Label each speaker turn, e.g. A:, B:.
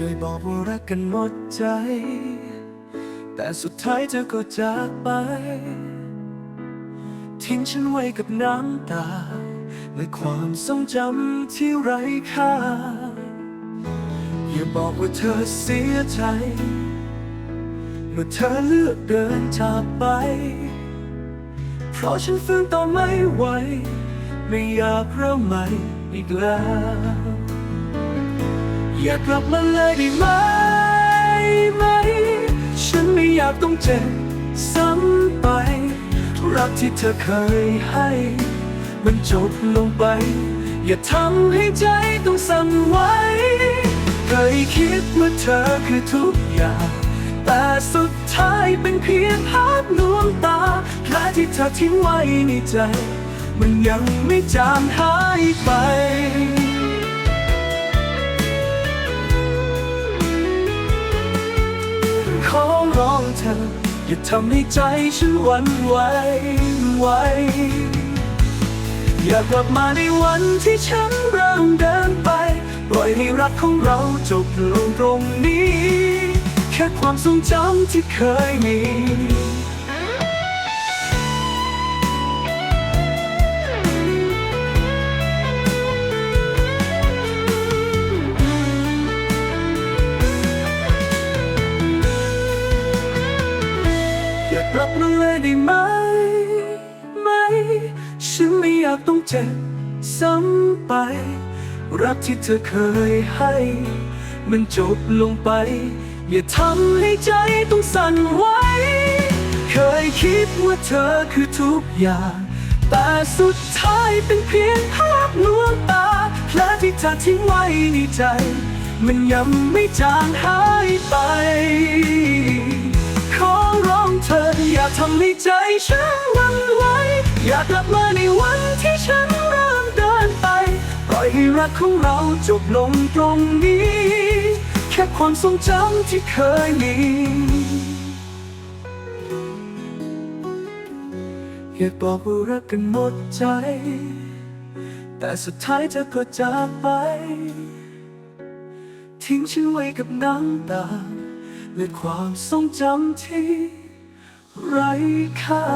A: เคยบอกันหมดใจ แต่สุดท้ายเธอก็จากไป ทิ้งฉันไว้กับน้ำตา และความทรงจำที่ไร้ค่า อย่าบอกว่าเธอเสียใจ เมื่อเธอเลือกเดินจากไป เพราะฉันฟื้นต่อไม่ไหว ไม่อยากเริ่มใหม่อีกแล้ว อยากกลับมาเลยได้ไหมไหม ฉันไม่อยากต้องเจ็บซ้ำไป รักที่เธอเคยให้ มันจบลงไป อย่าทำให้ใจต้องสั่นไหวเคยคิดว่าเธอคือทุกอย่าง แต่สุดท้ายเป็นเพียงภาพลวงตาแผลที่เธอทิ้งไว้ในใจ มันยังไม่จางหายไป เธอ อย่าทำให้ใจฉันหวั่นไหวไหวอยากกลับมาในวันที่ฉันเริ่มเดินไป ปล่อยให้รักของเราจบลงตรงนี้ แค่ความทรงจำที่เคยมี ลับมาเลยได้ไหมไหมฉันไม่อยากต้องเจ็บซ้ำไป รักที่เธอเคยให้ มันจบลงไป อย่าทำให้ใจต้องสั่นไหว เคยคิดว่าเธอคือทุกอย่าง แต่สุดท้ายเป็นเพียงภาพลวงตาแผลที่เธอทิ้งไว้ในใจ มันยังไม่จางหายไป ใจฉันวันไหวอยากกลับมาในวันที่ฉันเริ่มเดินไป ปล่อยให้รักของเราจบลงตรงนี้ แค่ความทรงจำที่เคยมีอยากบอกว่ารักกันหมดใจ แต่สุดท้ายเธอก็จากไป ทิ้งฉันไว้กับน้ำตาและความทรงจำที่ ไร้ค่า